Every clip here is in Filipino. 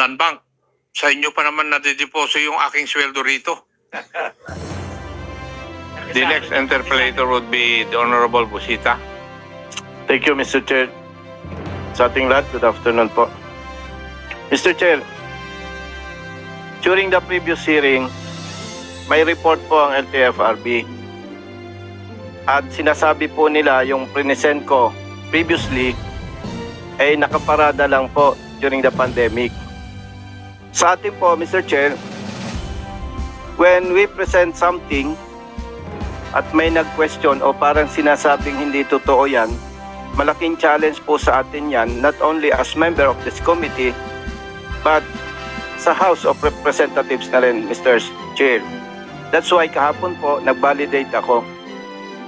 Land Bank, sa inyo pa naman nadideposo yung aking sweldo rito. The next interpolator would be the Honorable Busita. Thank you, Mr. Chair. Sa ating lahat, good afternoon po. Mr. Chair, during the previous hearing, may report po ang LTFRB. At sinasabi po nila yung present ko previously ay nakaparada lang po during the pandemic. Sa atin po, Mr. Chair, when we present something at may nag-question o parang sinasabing hindi totoo yan, malaking challenge po sa atin yan, not only as member of this committee, but sa House of Representatives na rin, Mr. Chair. That's why kahapon po, nag-validate ako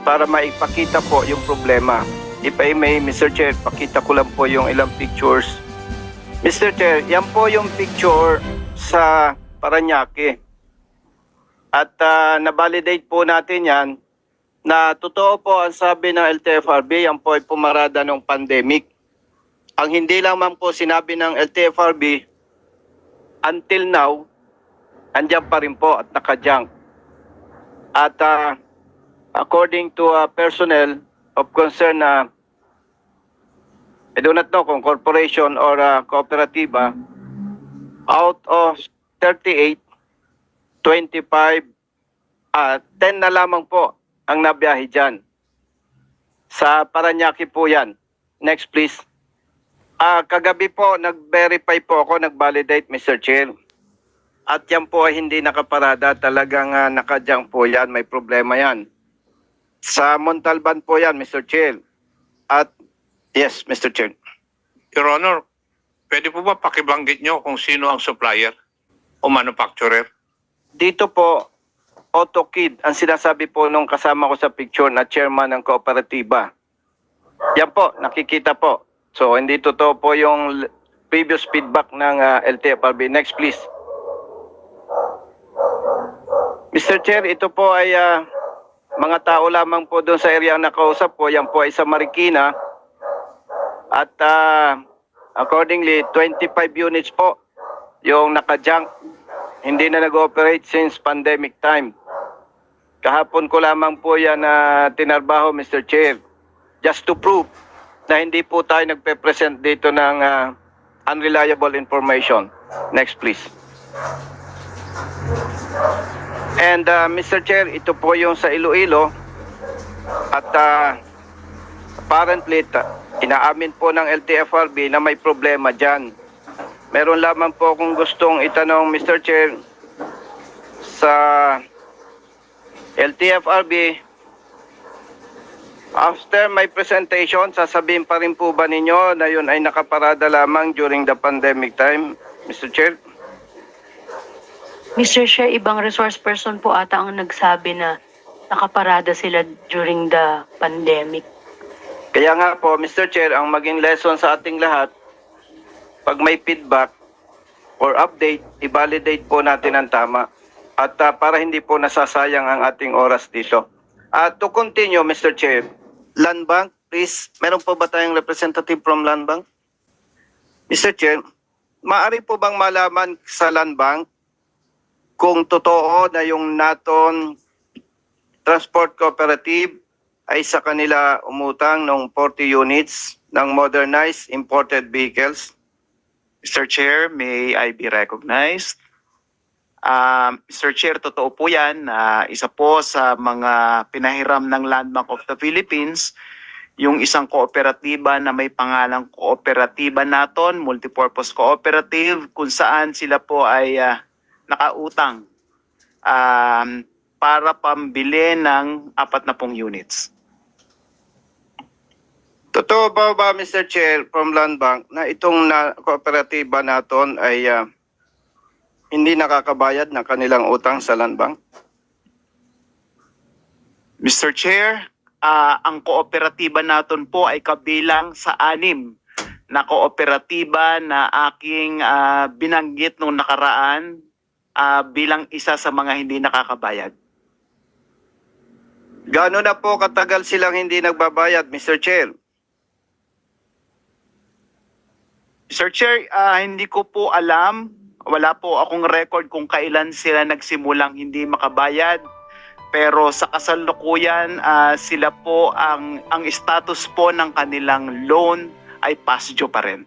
para maipakita po yung problema. If I may, Mr. Chair, pakita ko lang po yung ilang pictures. Mr. Chair, yan po yung picture sa Paranaque. At ah, na-validate po natin yan na totoo po ang sabi ng LTFRB, yan po ay pumarada ng pandemic. Ang hindi lang man po sinabi ng LTFRB, until now, andyan pa rin po at nakajunk. At ah, according to ah, personnel of concern na I do not know kung corporation or uh, kooperatiba, out of 38, 25, ah 10 na lamang po ang nabiyahe dyan. Sa Paranaque po yan. Next please. Ah, kagabi po, nag-verify po ako, nag-validate Mr. Chair. At yan po ay hindi nakaparada, talagang uh, nakadyan po yan, may problema yan. Sa Montalban po yan, Mr. Chair. At yes, Mr. Chair. Your Honor, pwede po ba pakibanggit nyo kung sino ang supplier o manufacturer? Dito po, AutoKid, ang sinasabi po nung kasama ko sa picture na chairman ng kooperatiba. Yan po, nakikita po. So, hindi totoo po yung previous feedback ng ah, LTFRB. Next, please. Mr. Chair, ito po ay ah, mga tao lamang po doon sa area na nakausap ko. Yan po ay sa Marikina. At ah, accordingly, 25 units po yung naka-junk hindi na nag-operate since pandemic time. Kahapon ko lamang po yan na tinarbaho, Mr. Chair. Just to prove na hindi po tayo nagpe-present dito ng ah, unreliable information. Next, please. And ah, Mr. Chair, ito po yung sa Iloilo. At ah, apparently, inaamin po ng LTFRB na may problema dyan. Meron lamang po akong gustong itanong, Mr. Chair, sa LTFRB, after my presentation, sasabihin pa rin po ba ninyo na yun ay nakaparada lamang during the pandemic time, Mr. Chair? Mr. Chair, ibang resource person po ata ang nagsabi na nakaparada sila during the pandemic. Kaya nga po, Mr. Chair, ang maging lesson sa ating lahat, pag may feedback or update, i-validate po natin ang tama. At ah, para hindi po nasasayang ang ating oras dito. At to continue, Mr. Chair, Land Bank, please, meron po ba tayong representative from Land Bank? Mr. Chair, maaari po bang malaman sa Land Bank kung totoo na yung Naton Transport Cooperative ay sa kanila umutang ng 40 units ng modernized imported vehicles. Mr. Chair, may I be recognized? Um, Mr. Chair, totoo po yan. na isa po sa mga pinahiram ng Land Bank of the Philippines, yung isang kooperatiba na may pangalang Kooperatiba Naton, Multipurpose Cooperative, kung saan sila po ay ah, nakautang um, para pambili ng apat na pong units. Totoo ba ba, Mr. Chair, from Land Bank, na itong na, kooperatiba naton ay ah, hindi nakakabayad ng kanilang utang sa Land Bank? Mr. Chair, ah, ang kooperatiba natin po ay kabilang sa anim na kooperatiba na aking ah, binanggit nung nakaraan ah, bilang isa sa mga hindi nakakabayad. Gaano na po katagal silang hindi nagbabayad, Mr. Chair? Sir Chair, ah, hindi ko po alam. Wala po akong record kung kailan sila nagsimulang hindi makabayad. Pero sa kasalukuyan, ah, sila po ang ang status po ng kanilang loan ay past due pa rin.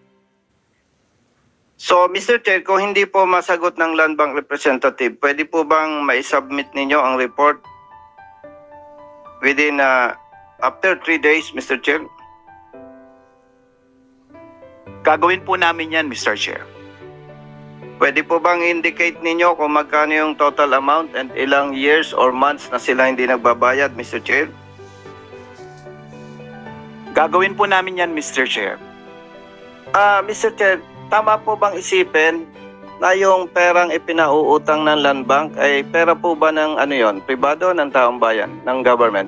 So, Mr. Chair, kung hindi po masagot ng Land Bank representative, pwede po bang mai-submit ninyo ang report within uh, after three days, Mr. Chair? Gagawin po namin yan, Mr. Chair. Pwede po bang indicate ninyo kung magkano yung total amount and ilang years or months na sila hindi nagbabayad, Mr. Chair? Gagawin po namin yan, Mr. Chair. Ah, Mr. Chair, tama po bang isipin na yung perang ipinauutang ng Land Bank ay pera po ba ng ano yon, pribado ng taong bayan, ng government?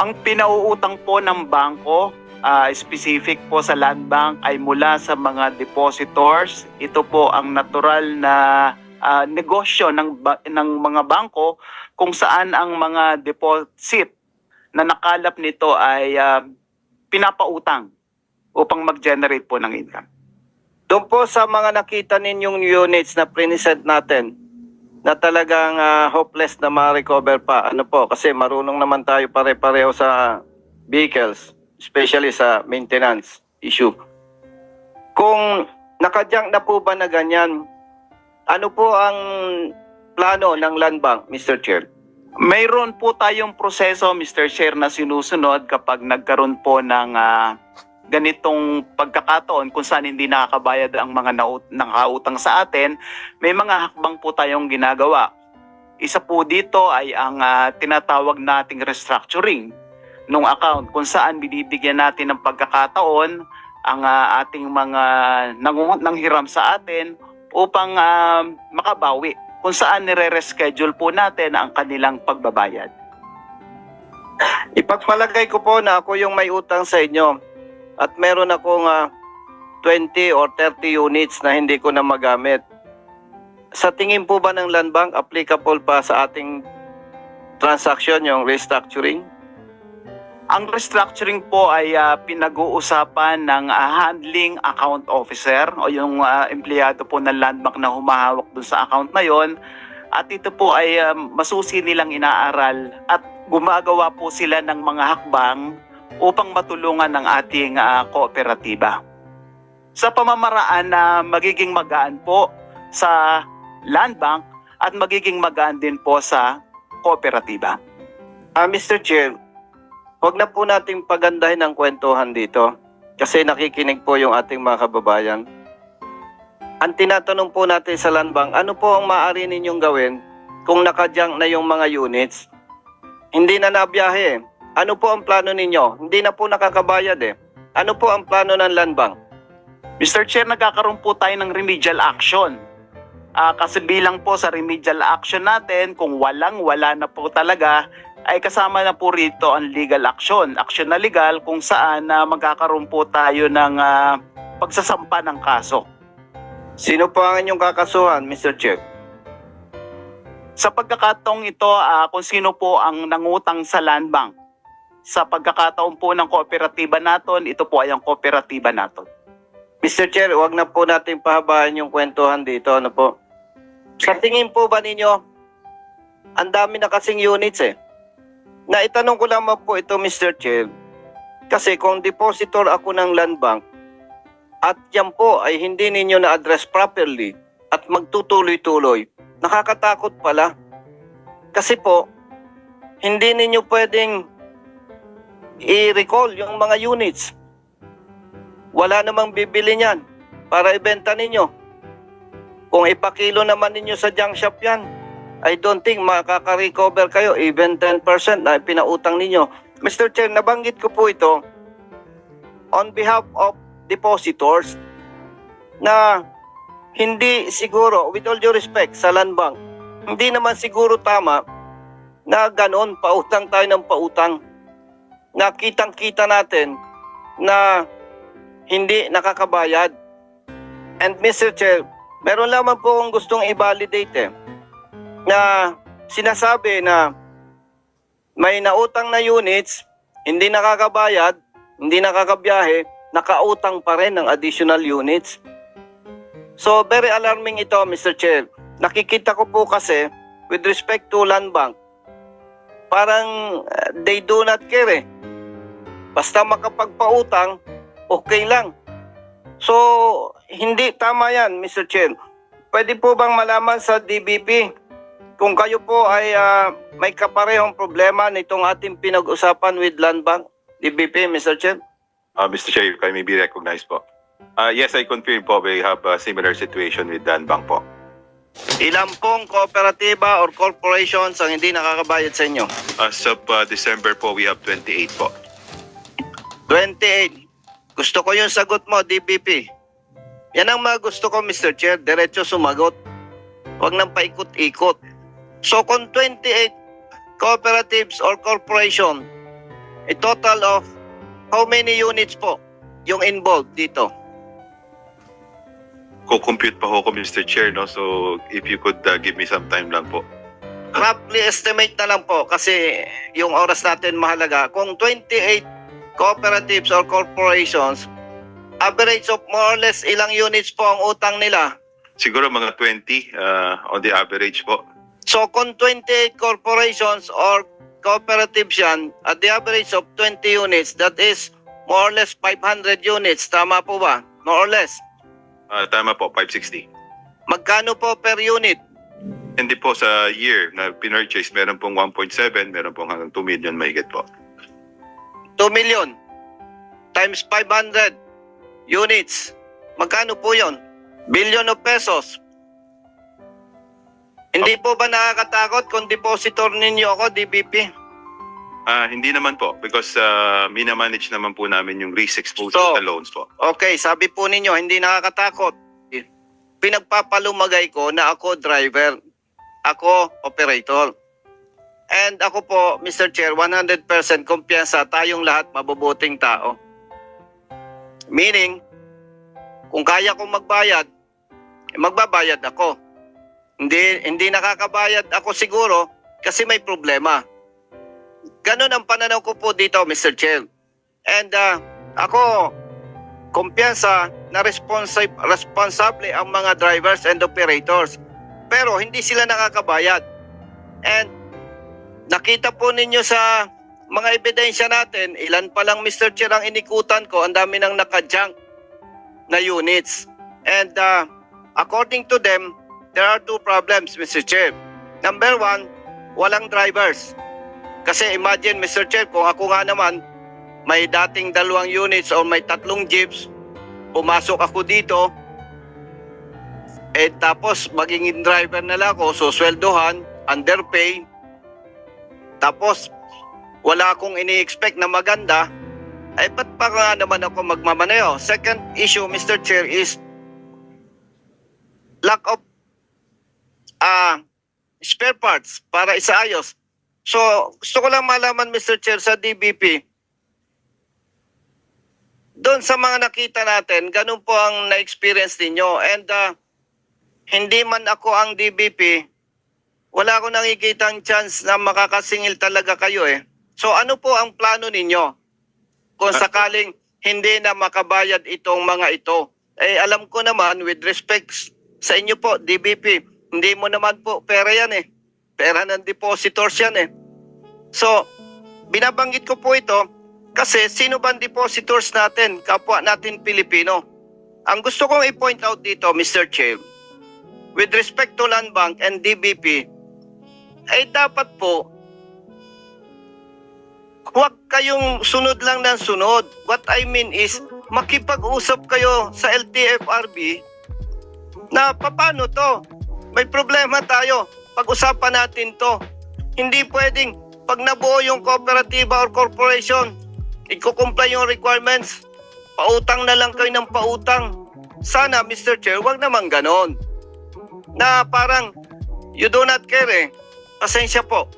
Ang pinauutang po ng bangko, ah, specific po sa land bank, ay mula sa mga depositors. Ito po ang natural na ah, negosyo ng, ng mga bangko kung saan ang mga deposit na nakalap nito ay ah, pinapautang upang mag-generate po ng income. Doon po sa mga nakita ninyong units na prinisent natin na talagang ah, hopeless na ma-recover pa. Ano po, kasi marunong naman tayo pare-pareho sa vehicles, especially sa maintenance issue. Kung nakajunk na po ba na ganyan, ano po ang plano ng Land Bank, Mr. Chair? Mayroon po tayong proseso, Mr. Chair, na sinusunod kapag nagkaroon po ng ah, ganitong pagkakataon kung saan hindi nakakabayad ang mga nakautang sa atin, may mga hakbang po tayong ginagawa. Isa po dito ay ang ah, tinatawag nating restructuring ng account kung saan binibigyan natin ng pagkakataon ang ah, ating mga nangungut ng hiram sa atin upang ah, makabawi kung saan nire-reschedule po natin ang kanilang pagbabayad. Ipagpalagay ko po na ako yung may utang sa inyo at meron akong ah, 20 or 30 units na hindi ko na magamit. Sa tingin po ba ng Land Bank, applicable pa sa ating transaction yung restructuring? Ang restructuring po ay ah, pinag-uusapan ng ah, handling account officer o yung ah, empleyado po ng landmark na humahawak dun sa account na yon. At ito po ay ah, masusi nilang inaaral at gumagawa po sila ng mga hakbang upang matulungan ng ating ah, kooperatiba. Sa pamamaraan na magiging magaan po sa land bank at magiging magaan din po sa kooperatiba. Ah, Mr. Chair, huwag na po nating pagandahin ang kwentuhan dito kasi nakikinig po yung ating mga kababayan. Ang tinatanong po natin sa Land Bank, ano po ang maaari ninyong gawin kung nakajang na yung mga units? Hindi na nabiyahe. eh. Ano po ang plano ninyo? Hindi na po nakakabayad eh. Ano po ang plano ng Land Bank? Mr. Chair, nagkakaroon po tayo ng remedial action. Ah, kasi bilang po sa remedial action natin, kung walang-wala na po talaga, ay kasama na po rito ang legal action. Action na legal kung saan na magkakaroon po tayo ng ah, pagsasampa ng kaso. Sino po ang inyong kakasuhan, Mr. Chair? Sa pagkakataong ito, ah, kung sino po ang nangutang sa land bank. Sa pagkakataon po ng kooperatiba natin, ito po ay ang kooperatiba natin. Mr. Chair, wag na po natin pahabahan yung kwentuhan dito. Ano po? Sa tingin po ba ninyo, ang dami na kasing units eh. Naitanong ko lamang po ito, Mr. Chair. Kasi kung depositor ako ng land bank, at yan po ay hindi ninyo na-address properly at magtutuloy-tuloy, nakakatakot pala. Kasi po, hindi ninyo pwedeng i-recall yung mga units wala namang bibili niyan para ibenta ninyo. Kung ipakilo naman ninyo sa junk shop yan, I don't think makaka-recover kayo even 10% na pinautang ninyo. Mr. Chair, nabanggit ko po ito on behalf of depositors na hindi siguro, with all due respect sa land bank, hindi naman siguro tama na ganon, pautang tayo ng pautang. Na kitang-kita natin na hindi nakakabayad. And Mr. Chair, meron lamang po akong gustong i-validate eh, na sinasabi na may nautang na units, hindi nakakabayad, hindi nakakabiyahe, nakautang pa rin ng additional units. So, very alarming ito, Mr. Chair. Nakikita ko po kasi, with respect to land bank, parang uh, they do not care eh. Basta makapagpautang, okay lang. So, hindi tama yan, Mr. Chair. Pwede po bang malaman sa DBP kung kayo po ay ah, may kaparehong problema nitong ating pinag-usapan with land bank? DBP, Mr. Chair? Uh, Mr. Chair, I may be recognized po. Uh, yes, I confirm po we have a similar situation with Dan Bank po. Ilan pong kooperatiba or corporations ang hindi nakakabayad sa inyo? As of uh, December po, we have 28 po. 28. Gusto ko yung sagot mo, DBP. Yan ang mga gusto ko, Mr. Chair. Diretso sumagot. Huwag nang paikot-ikot. So kung 28 cooperatives or corporation, a total of how many units po yung involved dito? Ko-compute pa ho ko, Mr. Chair, no? So, if you could uh, give me some time lang po. roughly estimate na lang po kasi yung oras natin mahalaga. Kung 28 cooperatives or corporations, average of more or less ilang units po ang utang nila. Siguro mga 20 uh, on the average po. So kung 28 corporations or cooperatives yan, at the average of 20 units, that is more or less 500 units. Tama po ba? More or less. Uh, tama po, 560. Magkano po per unit? Hindi po sa year na pinurchase, meron pong 1.7, meron pong hanggang 2 million mahigit po. 2 million times 500 units. Magkano po yon? Billion of pesos. Hindi po ba nakakatakot kung depositor ninyo ako, DBP? Ah, hindi naman po because uh, minamanage naman po namin yung risk exposure So- sa loans po. Okay, sabi po ninyo, hindi nakakatakot. Pinagpapalumagay ko na ako driver. Ako operator. And ako po, Mr. Chair, 100% kumpiyansa tayong lahat mabubuting tao. Meaning, kung kaya kong magbayad, eh, magbabayad ako. Hindi, hindi nakakabayad ako siguro kasi may problema. Ganon ang pananaw ko po dito, Mr. Chair. And uh, ako, kumpiyansa na responsi- responsable ang mga drivers and operators. Pero hindi sila nakakabayad. And nakita po ninyo sa mga ebidensya natin, ilan pa lang Mr. Chair ang inikutan ko, ang dami nang naka-junk na units. And uh, according to them, there are two problems, Mr. Chair. Number one, walang drivers. Kasi imagine, Mr. Chair, kung ako nga naman, may dating dalawang units or may tatlong jeeps, pumasok ako dito, eh tapos magiging driver na lang ako, so sweldohan, underpay, tapos wala akong ini-expect na maganda, ay ba't pa nga naman ako magmamaneho? Second issue, Mr. Chair, is lack of ah spare parts para isaayos. So, gusto ko lang malaman, Mr. Chair, sa DBP, doon sa mga nakita natin, ganun po ang na-experience ninyo. And uh, hindi man ako ang DBP, wala akong nakikita chance na makakasingil talaga kayo eh. So ano po ang plano ninyo? Kung sakaling hindi na makabayad itong mga ito. Eh alam ko naman with respect sa inyo po, DBP, hindi mo naman po pera yan eh. Pera ng depositors yan eh. So, binabanggit ko po ito kasi sino bang depositors natin, kapwa natin Pilipino? Ang gusto kong i-point out dito, Mr. Chair, with respect to Land Bank and DBP, ay dapat po huwag kayong sunod lang ng sunod. What I mean is, makipag-usap kayo sa LTFRB na paano to? May problema tayo. Pag-usapan natin to. Hindi pwedeng pag nabuo yung kooperatiba or corporation, iko-comply yung requirements, pautang na lang kayo ng pautang. Sana, Mr. Chair, wag naman ganon. Na parang, you do not care eh. Pasensya po.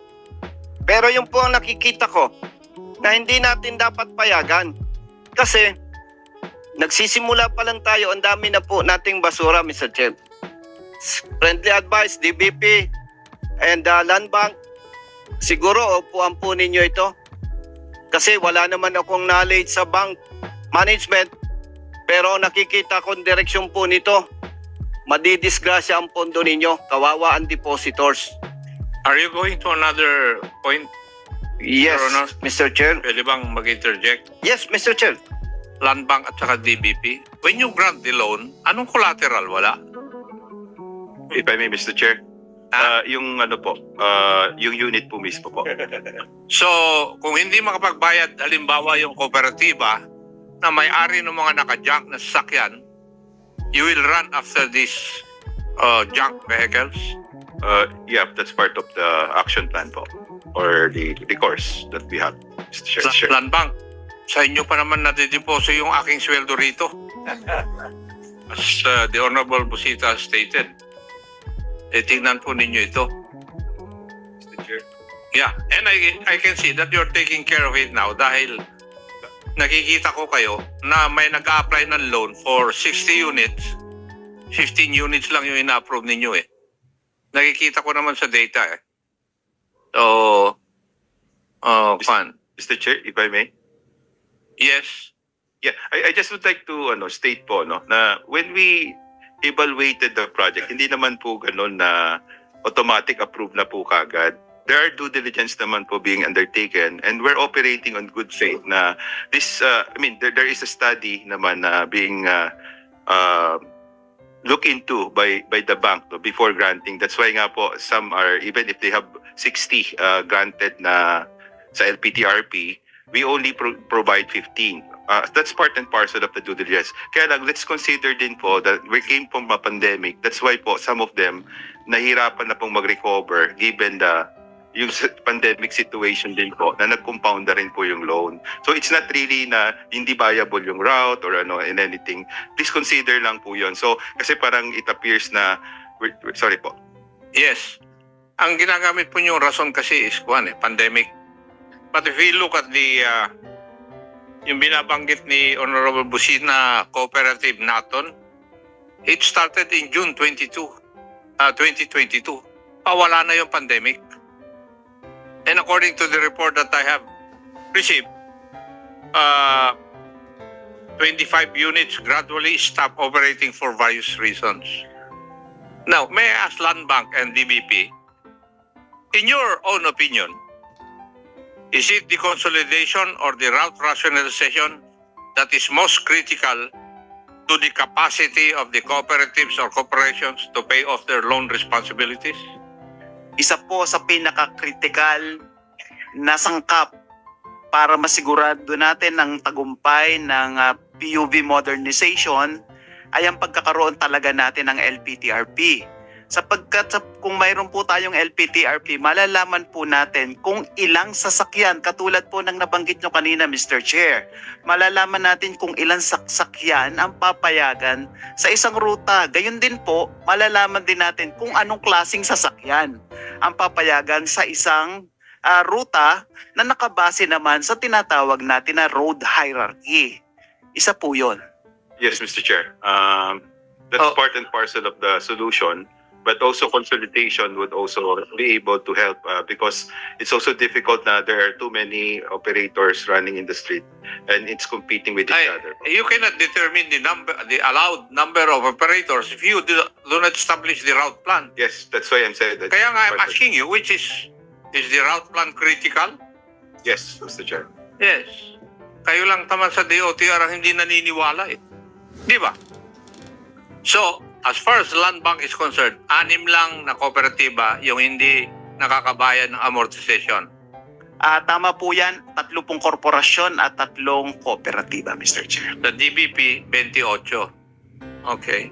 Pero yung po ang nakikita ko, na hindi natin dapat payagan. Kasi, nagsisimula pa lang tayo, ang dami na po nating basura, Mr. Chair. Friendly advice, DBP, and uh, Land Bank, siguro upuan po ninyo ito. Kasi wala naman akong knowledge sa bank management, pero nakikita kong direksyon po nito. madidisgrasya ang pondo ninyo. Kawawa ang depositors. Are you going to another point? Yes, Your Honor. Mr. Chair. Pwede bang mag-interject? Yes, Mr. Chair. Land Bank at saka DBP. When you grant the loan, anong collateral? Wala. If I may, Mr. Chair. Ah. Uh, yung ano po, uh, yung unit po mismo po. So, kung hindi makapagbayad, halimbawa yung kooperatiba na may-ari ng mga naka-junk na sasakyan, you will run after these uh, junk vehicles. Uh, yeah, that's part of the action plan po. Or the, the course that we have, Mr. Chair. Sa Sure. Land Bank, sa inyo pa naman nadideposo yung aking sweldo rito. As uh, the Honorable Busita stated, eh, tingnan po ninyo ito. Mr. Chair. Yeah, and I, I can see that you're taking care of it now dahil nakikita ko kayo na may nag-apply ng loan for 60 units. 15 units lang yung ina-approve ninyo eh. Nakikita ko naman sa data eh. So, oh, fun. Mr. Chair, if I may. Yes. Yeah, I, I just would like to ano, state po no, na when we evaluated the project, hindi naman po ganun na automatic approve na po kagad. There are due diligence naman po being undertaken and we're operating on good faith na this, uh, I mean, there, there is a study naman na being uh, uh, look into by by the bank no, before granting. That's why nga po some are even if they have 60 uh, granted na sa LPTRP, we only pro- provide 15. Uh, that's part and parcel of the due diligence. Kaya lang, let's consider din po that we came from a pandemic. That's why po some of them nahirapan na pong mag-recover given the yung pandemic situation din po na nag-compound na rin po yung loan. So it's not really na hindi viable yung route or ano and anything. Please consider lang po yun. So kasi parang it appears na sorry po. Yes. Ang ginagamit po yung rason kasi is kuan eh, pandemic. But if we look at the uh, yung binabanggit ni Honorable Busina Cooperative Naton, it started in June 22, uh, 2022. Pawala na yung pandemic. And according to the report that I have received, uh, 25 units gradually stopped operating for various reasons. Now, may I ask Land Bank and DBP, in your own opinion, is it the consolidation or the route rationalization that is most critical to the capacity of the cooperatives or corporations to pay off their loan responsibilities? Isa po sa pinaka-critical na sangkap para masigurado natin ang tagumpay ng ah, PUV modernization ay ang pagkakaroon talaga natin ng LPTRP. Sapagkat sa- kung mayroon po tayong LPTRP, malalaman po natin kung ilang sasakyan, katulad po ng nabanggit nyo kanina Mr. Chair, malalaman natin kung ilang sasakyan ang papayagan sa isang ruta. Gayun din po, malalaman din natin kung anong klasing sasakyan ang papayagan sa isang ah, ruta na nakabase naman sa tinatawag natin na road hierarchy. Isa po yun. Yes, Mr. Chair. Um, that's Oh. part and parcel of the solution, but also consolidation would also be able to help uh, because it's also difficult na there are too many operators running in the street and it's competing with each I- other. You cannot determine the number, the allowed number of operators if you do, do not establish the route plan. Yes, that's why I'm saying that. Kaya nga I'm asking you, which is, is the route plan critical? Yes, Mr. Chair. Yes. Kayo lang taman sa DOTR ang hindi naniniwala eh. Di ba? So, as far as land bank is concerned, anim lang na kooperatiba yung hindi nakakabayad ng amortization. Ah, tama po yan, tatlo pong korporasyon at tatlong kooperatiba, Mr. Chair. Sa DBP, 28. Okay.